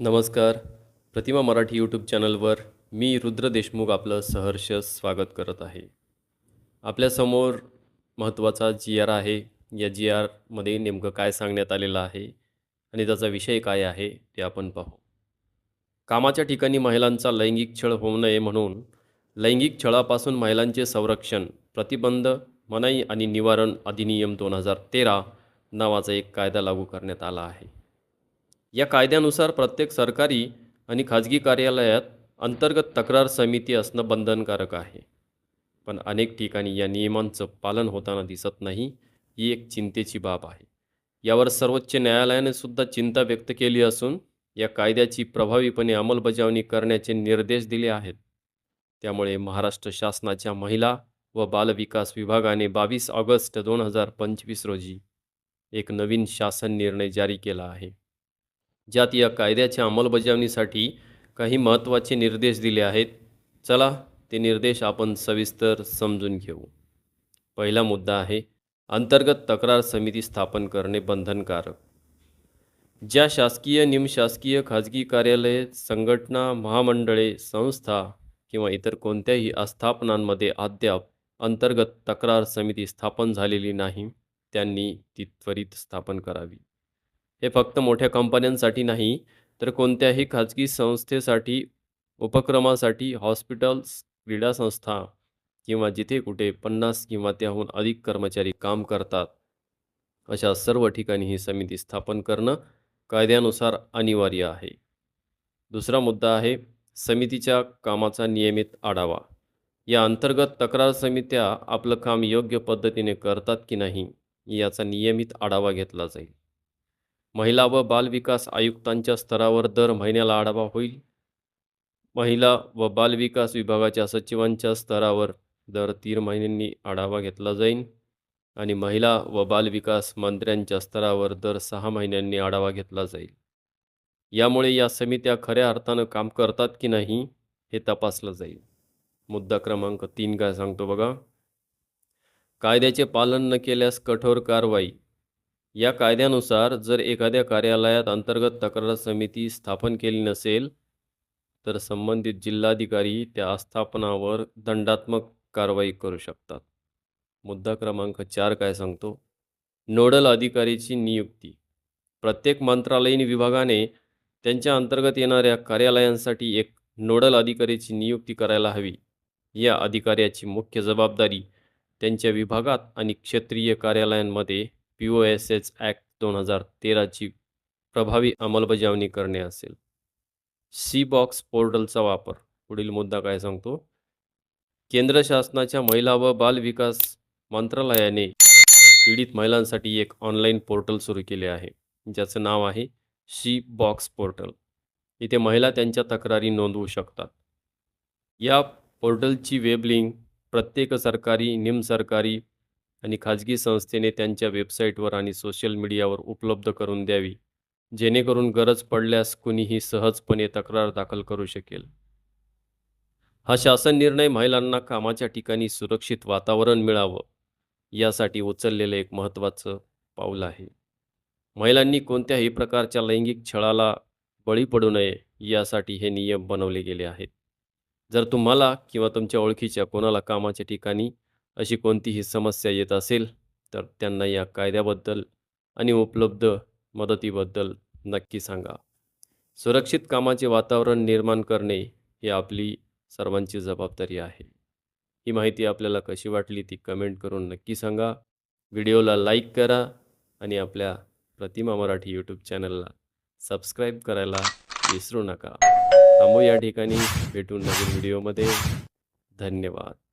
नमस्कार. प्रतिमा मराठी यूट्यूब चॅनलवर मी रुद्र देशमुख आपलं सहर्ष स्वागत करत आहे. आपल्यासमोर महत्त्वाचा जी आर आहे. या जी आरमध्ये नेमकं काय सांगण्यात आलेलं आहे आणि त्याचा विषय काय आहे ते आपण पाहू. कामाच्या ठिकाणी महिलांचा लैंगिक छळ होऊ नये म्हणून लैंगिक छळापासून महिलांचे संरक्षण प्रतिबंध मनाई आणि निवारण अधिनियम दोन हजार तेरा नावाचा एक कायदा लागू करण्यात आला आहे. या कायद्यानुसार प्रत्येक सरकारी आणि खाजगी कार्यालयात अंतर्गत तक्रार समिती असणं बंधनकारक आहे. पण अनेक ठिकाणी या नियमांचं पालन होताना दिसत नाही ही एक चिंतेची बाब आहे. यावर सर्वोच्च न्यायालयाने सुद्धा चिंता व्यक्त केली असून या कायद्याची प्रभावीपणे अंमलबजावणी करण्याचे निर्देश दिले आहेत. त्यामुळे महाराष्ट्र शासनाच्या महिला व बालविकास विभागाने बावीस ऑगस्ट दोन हजार पंचवीस रोजी एक नवीन शासन निर्णय जारी केला आहे. ज्यात या कायद्याच्या अंमलबजावणीसाठी काही महत्त्वाचे निर्देश दिले आहेत. चला ते निर्देश आपण सविस्तर समजून घेऊ. पहिला मुद्दा आहे अंतर्गत तक्रार समिती स्थापन करणे बंधनकारक. ज्या शासकीय निमशासकीय खाजगी कार्यालये संघटना महामंडळे संस्था किंवा इतर कोणत्याही आस्थापनांमध्ये अद्याप अंतर्गत तक्रार समिती स्थापन झालेली नाही त्यांनी ती त्वरित स्थापन करावी. हे फक्त मोठ्या कंपन्यांसाठी नाही तर कोणत्याही खाजगी संस्थेसाठी उपक्रमासाठी हॉस्पिटल्स क्रीडा संस्था किंवा जिथे कुठे पन्नास किंवा त्याहून अधिक कर्मचारी काम करतात अशा सर्व ठिकाणी ही समिती स्थापन करणं कायद्यानुसार अनिवार्य आहे. दुसरा मुद्दा आहे समितीच्या कामाचा नियमित आढावा. या अंतर्गत तक्रार समित्या आपलं काम योग्य पद्धतीने करतात की नाही याचा नियमित आढावा घेतला जाईल. महिला व बालविकास आयुक्तांच्या स्तरावर दर महिन्याला आढावा होईल. महिला व बालविकास विभागाच्या सचिवांच्या स्तरावर दर तीन महिन्यांनी आढावा घेतला जाईल आणि महिला व बालविकास मंत्र्यांच्या स्तरावर दर सहा महिन्यांनी आढावा घेतला जाईल. यामुळे या समित्या खऱ्या अर्थानं काम करतात की नाही हे तपासलं जाईल. मुद्दा क्रमांक तीन काय सांगतो बघा. कायद्याचे पालन न केल्यास कठोर कारवाई या कायद्यानुसार जर एखाद्या कार्यालयात अंतर्गत तक्रार समिती स्थापन केली नसेल तर संबंधित जिल्हाधिकारी त्या आस्थापनावर दंडात्मक कारवाई करू शकतात. मुद्दा क्रमांक चार काय सांगतो? नोडल अधिकारीची नियुक्ती. प्रत्येक मंत्रालयीन विभागाने त्यांच्या अंतर्गत येणाऱ्या कार्यालयांसाठी एक नोडल अधिकारीची नियुक्ती करायला हवी. या अधिकाऱ्याची मुख्य जबाबदारी त्यांच्या विभागात आणि क्षेत्रीय कार्यालयांमध्ये P O S H act दोन हजार तेराची प्रभावी अंमलबजावणी करणे असेल. सी बॉक्स पोर्टलचा वापर. पुढील मुद्दा काय सांगतो? केंद्र शासनाच्या महिला व बाल विकास मंत्रालयाने पीडित महिलांसाठी एक ऑनलाईन पोर्टल सुरू केले आहे. ज्याचं नाव आहे शी बॉक्स पोर्टल. इथे महिला त्यांच्या तक्रारी नोंदवू शकतात. या पोर्टलची वेब लिंक प्रत्येक सरकारी निमसरकारी आणि खाजगी संस्थेने त्यांच्या वेबसाईटवर आणि सोशल मीडियावर उपलब्ध करून द्यावी जेणेकरून गरज पडल्यास कुणीही सहजपणे तक्रार दाखल करू शकेल. हा शासन निर्णय महिलांना कामाच्या ठिकाणी सुरक्षित वातावरण मिळावं यासाठी उचललेलं एक महत्त्वाचं पाऊल आहे. महिलांनी कोणत्याही प्रकारच्या लैंगिक छळाला बळी पडू नये यासाठी हे नियम बनवले गेले आहेत. जर तुम्हाला किंवा तुमच्या ओळखीच्या कोणाला कामाच्या ठिकाणी अशी कोणतीही समस्या येत असेल तर त्यांना या कायद्याबद्दल आणि उपलब्ध मदतीबद्दल नक्की सांगा. सुरक्षित कामाचे वातावरण निर्माण करणे ही आपली सर्वांची जबाबदारी आहे. ही माहिती आपल्याला कशी वाटली ती कमेंट करून नक्की सांगा. व्हिडिओला लाईक करा आणि आपल्या प्रतिमा मराठी यूट्यूब चॅनलला सबस्क्राईब करायला विसरू नका. थांबू या ठिकाणी. भेटून नवीन व्हिडिओमध्ये. धन्यवाद.